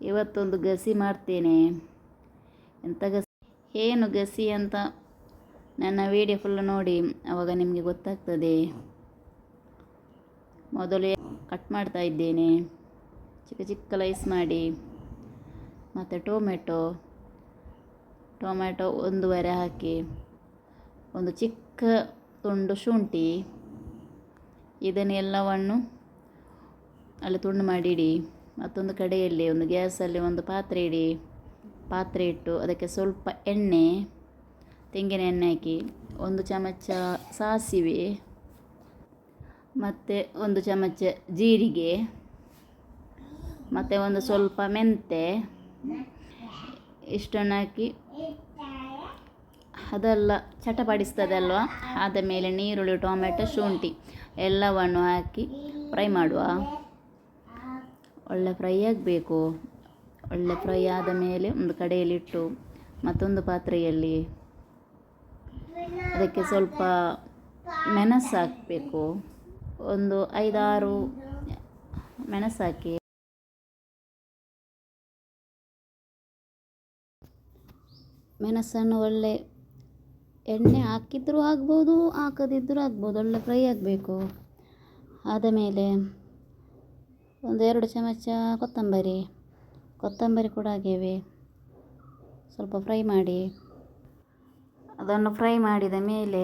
ಇವತ್ತೊಂದು ಗಸಿ ಮಾಡ್ತೇನೆ. ಎಂಥ ಗಸಿ? ಏನು ಗಸಿ ಅಂತ ನನ್ನ ವಿಡಿಯೋ ಫುಲ್ ನೋಡಿ ಆವಾಗ ನಿಮಗೆ ಗೊತ್ತಾಗ್ತದೆ. ಮೊದಲು ಕಟ್ ಮಾಡ್ತಾ ಇದ್ದೇನೆ. ಚಿಕ್ಕ ಚಿಕ್ಕ ಲೈಸ್ ಮಾಡಿ. ಮತ್ತು ಟೊಮೆಟೊ ಟೊಮೆಟೊ ಒಂದೂವರೆ ಹಾಕಿ, ಒಂದು ಚಿಕ್ಕ ತುಂಡು ಶುಂಠಿ, ಇದನ್ನೆಲ್ಲವನ್ನು ಅಲ್ಲಿ ತುಂಡು ಮಾಡಿ ಇಡಿ ಮತ್ತೊಂದು ಕಡೆಯಲ್ಲಿ ಒಂದು ಗ್ಯಾಸಲ್ಲಿ ಒಂದು ಪಾತ್ರೆ ಇಡಿ. ಪಾತ್ರೆ ಇಟ್ಟು ಅದಕ್ಕೆ ಸ್ವಲ್ಪ ಎಣ್ಣೆ, ತೆಂಗಿನ ಎಣ್ಣೆ ಹಾಕಿ ಒಂದು ಚಮಚ ಸಾಸಿವೆ ಮತ್ತು ಒಂದು ಚಮಚ ಜೀರಿಗೆ ಮತ್ತು ಒಂದು ಸ್ವಲ್ಪ ಮೆಂತೆ ಇಷ್ಟನ್ನು ಹಾಕಿ ಅದೆಲ್ಲ ಚಟಪಡಿಸ್ತದಲ್ವ? ಆದ ಮೇಲೆ ನೀರುಳ್ಳಿ, ಟೊಮೆಟೊ, ಶುಂಠಿ ಎಲ್ಲವನ್ನು ಹಾಕಿ ಫ್ರೈ ಮಾಡುವ. ಒಳ್ಳೆ ಫ್ರೈ ಆಗಬೇಕು. ಒಳ್ಳೆ ಫ್ರೈ ಆದ ಮೇಲೆ ಒಂದು ಕಡೆಯಲ್ಲಿಟ್ಟು ಮತ್ತೊಂದು ಪಾತ್ರೆಯಲ್ಲಿ ಅದಕ್ಕೆ ಸ್ವಲ್ಪ ಮೆಣಸು ಹಾಕಬೇಕು. ಒಂದು ಐದಾರು ಮೆಣಸು ಹಾಕಿ. ಮೆಣಸನ್ನು ಒಳ್ಳೆ ಎಣ್ಣೆ ಹಾಕಿದ್ರೂ ಆಗ್ಬೋದು ಹಾಕದಿದ್ದರೂ ಆಗ್ಬೋದು, ಒಳ್ಳೆ ಫ್ರೈ ಆಗಬೇಕು. ಆದ ಮೇಲೆ ಒಂದು ಎರಡು ಚಮಚ ಕೊತ್ತಂಬರಿ. ಕೊತ್ತಂಬರಿ ಕೂಡ ಹಾಗೇವೆ. ಸ್ವಲ್ಪ ಫ್ರೈ ಮಾಡಿ. ಅದನ್ನು ಫ್ರೈ ಮಾಡಿದ ಮೇಲೆ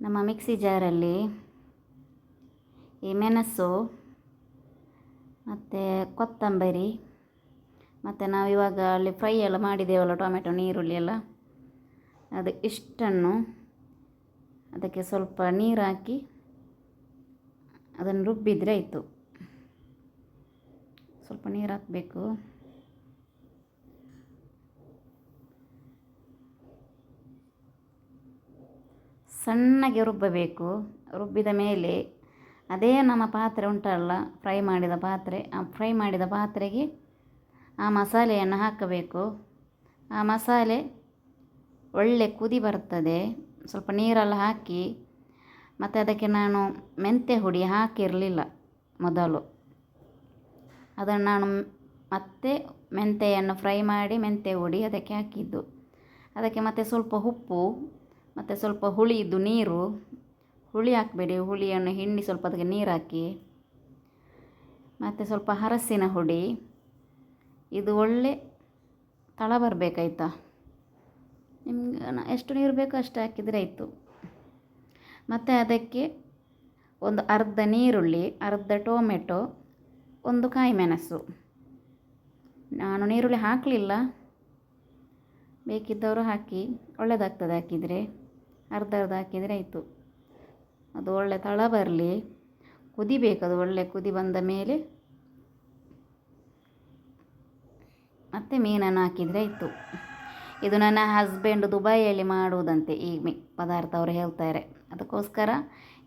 ನಮ್ಮ ಮಿಕ್ಸಿ ಜಾರಲ್ಲಿ ಈ ಮೆಣಸು ಮತ್ತು ಕೊತ್ತಂಬರಿ ಮತ್ತು ನಾವು ಇವಾಗ ಅಲ್ಲಿ ಫ್ರೈ ಎಲ್ಲ ಮಾಡಿದ್ದೇವಲ್ಲ ಟೊಮೆಟೊ ನೀರುಳ್ಳಿ ಎಲ್ಲ. ಅದು ಇಷ್ಟನ್ನು ಅದಕ್ಕೆ ಸ್ವಲ್ಪ ನೀರು ಹಾಕಿ ಅದನ್ನು ರುಬ್ಬಿದರೆ ಆಯಿತು. ಸ್ವಲ್ಪ ನೀರು ಹಾಕಬೇಕು. ಸಣ್ಣಗೆ ರುಬ್ಬಬೇಕು. ರುಬ್ಬಿದ ಮೇಲೆ ಅದೇ ನಮ್ಮ ಪಾತ್ರೆ ಉಂಟಲ್ಲ, ಫ್ರೈ ಮಾಡಿದ ಪಾತ್ರೆ, ಆ ಫ್ರೈ ಮಾಡಿದ ಪಾತ್ರೆಗೆ ಆ ಮಸಾಲೆಯನ್ನು ಹಾಕಬೇಕು. ಆ ಮಸಾಲೆ ಒಳ್ಳೆ ಕುದಿ ಬರ್ತದೆ, ಸ್ವಲ್ಪ ನೀರೆಲ್ಲ ಹಾಕಿ, ಮತ್ತು ಅದಕ್ಕೆ ನಾನು ಮೆಂತ್ಯ ಹುಡಿ ಹಾಕಿರಲಿಲ್ಲ ಮೊದಲು. ಅದನ್ನು ನಾನು ಮತ್ತೆ ಮೆಂತೆಯನ್ನು ಫ್ರೈ ಮಾಡಿ ಮೆಂತೆ ಹುಡಿ ಅದಕ್ಕೆ ಹಾಕಿದ್ದು. ಅದಕ್ಕೆ ಮತ್ತೆ ಸ್ವಲ್ಪ ಉಪ್ಪು, ಮತ್ತು ಸ್ವಲ್ಪ ಹುಳಿಯಿದ್ದು ನೀರು. ಹುಳಿ ಹಾಕಬೇಡಿ, ಹುಳಿಯನ್ನು ಹಿಂಡಿ ಸ್ವಲ್ಪ ಅದಕ್ಕೆ ನೀರು ಹಾಕಿ. ಮತ್ತು ಸ್ವಲ್ಪ ಹರಸಿನ ಹುಡಿ. ಇದು ಒಳ್ಳೆ ತಳ ಬರಬೇಕಾಯ್ತಾ? ನಿಮ್ಗೆ ಎಷ್ಟು ನೀರು ಬೇಕೋ ಅಷ್ಟು ಹಾಕಿದರೆ ಆಯಿತು. ಮತ್ತು ಅದಕ್ಕೆ ಒಂದು ಅರ್ಧ ನೀರುಳ್ಳಿ, ಅರ್ಧ ಟೊಮೆಟೊ ಒಂದು ಕಾಯಿ ಮೆಣಸು. ನಾನು ನೀರುಳ್ಳಿ ಹಾಕಲಿಲ್ಲ. ಬೇಕಿದ್ದವರು ಹಾಕಿ ಒಳ್ಳೆಯದಾಗ್ತದೆ ಹಾಕಿದರೆ. ಅರ್ಧ ಅರ್ಧ ಹಾಕಿದರೆ ಆಯಿತು. ಅದು ಒಳ್ಳೆ ತಳ ಬರಲಿ. ಕುದಿಬೇಕು ಅದು ಒಳ್ಳೆ ಕುದಿ ಬಂದ ಮೇಲೆ ಮತ್ತು ಮೀನನ್ನು ಹಾಕಿದರೆ ಆಯಿತು. ಇದು ನನ್ನ ಹಸ್ಬೆಂಡ್ ದುಬೈಯಲ್ಲಿ ಮಾಡುವುದಂತೆ ಈ ಮಿ ಪದಾರ್ಥ ಅವರು ಹೇಳ್ತಾರೆ. ಅದಕ್ಕೋಸ್ಕರ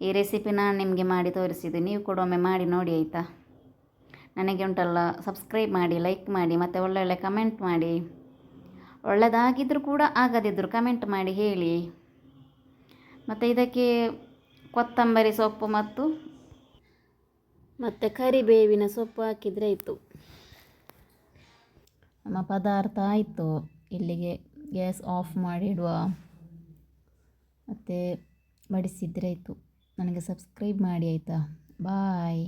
ಈ ರೆಸಿಪಿ ನಾನು ನಿಮಗೆ ಮಾಡಿ ತೋರಿಸಿದೆ ನೀವು ಕೂಡ ಒಮ್ಮೆ ಮಾಡಿ ನೋಡಿ, ಆಯಿತಾ? ನನಗೆ ಉಂಟಲ್ಲ ಸಬ್ಸ್ಕ್ರೈಬ್ ಮಾಡಿ ಲೈಕ್ ಮಾಡಿ ಮತ್ತು ಒಳ್ಳೊಳ್ಳೆ ಕಮೆಂಟ್ ಮಾಡಿ. ಒಳ್ಳೆಯದಾಗಿದ್ದರೂ ಕೂಡ ಆಗದಿದ್ದರೂ ಕಮೆಂಟ್ ಮಾಡಿ ಹೇಳಿ. ಮತ್ತು ಇದಕ್ಕೆ ಕೊತ್ತಂಬರಿ ಸೊಪ್ಪು ಮತ್ತು ಮತ್ತು ಕರಿಬೇವಿನ ಸೊಪ್ಪು ಹಾಕಿದರೆ ಆಯಿತು. ನಮ್ಮ ಪದಾರ್ಥ ಆಯಿತು. ಇಲ್ಲಿಗೆ ಗ್ಯಾಸ್ ಆಫ್ ಮಾಡಿಡುವ. ಮತ್ತು ಬಡಿಸಿದ್ರೆ ಆಯಿತು. ನನಗೆ ಸಬ್ಸ್ಕ್ರೈಬ್ ಮಾಡಿ ಆಯಿತಾ? ಬಾಯ್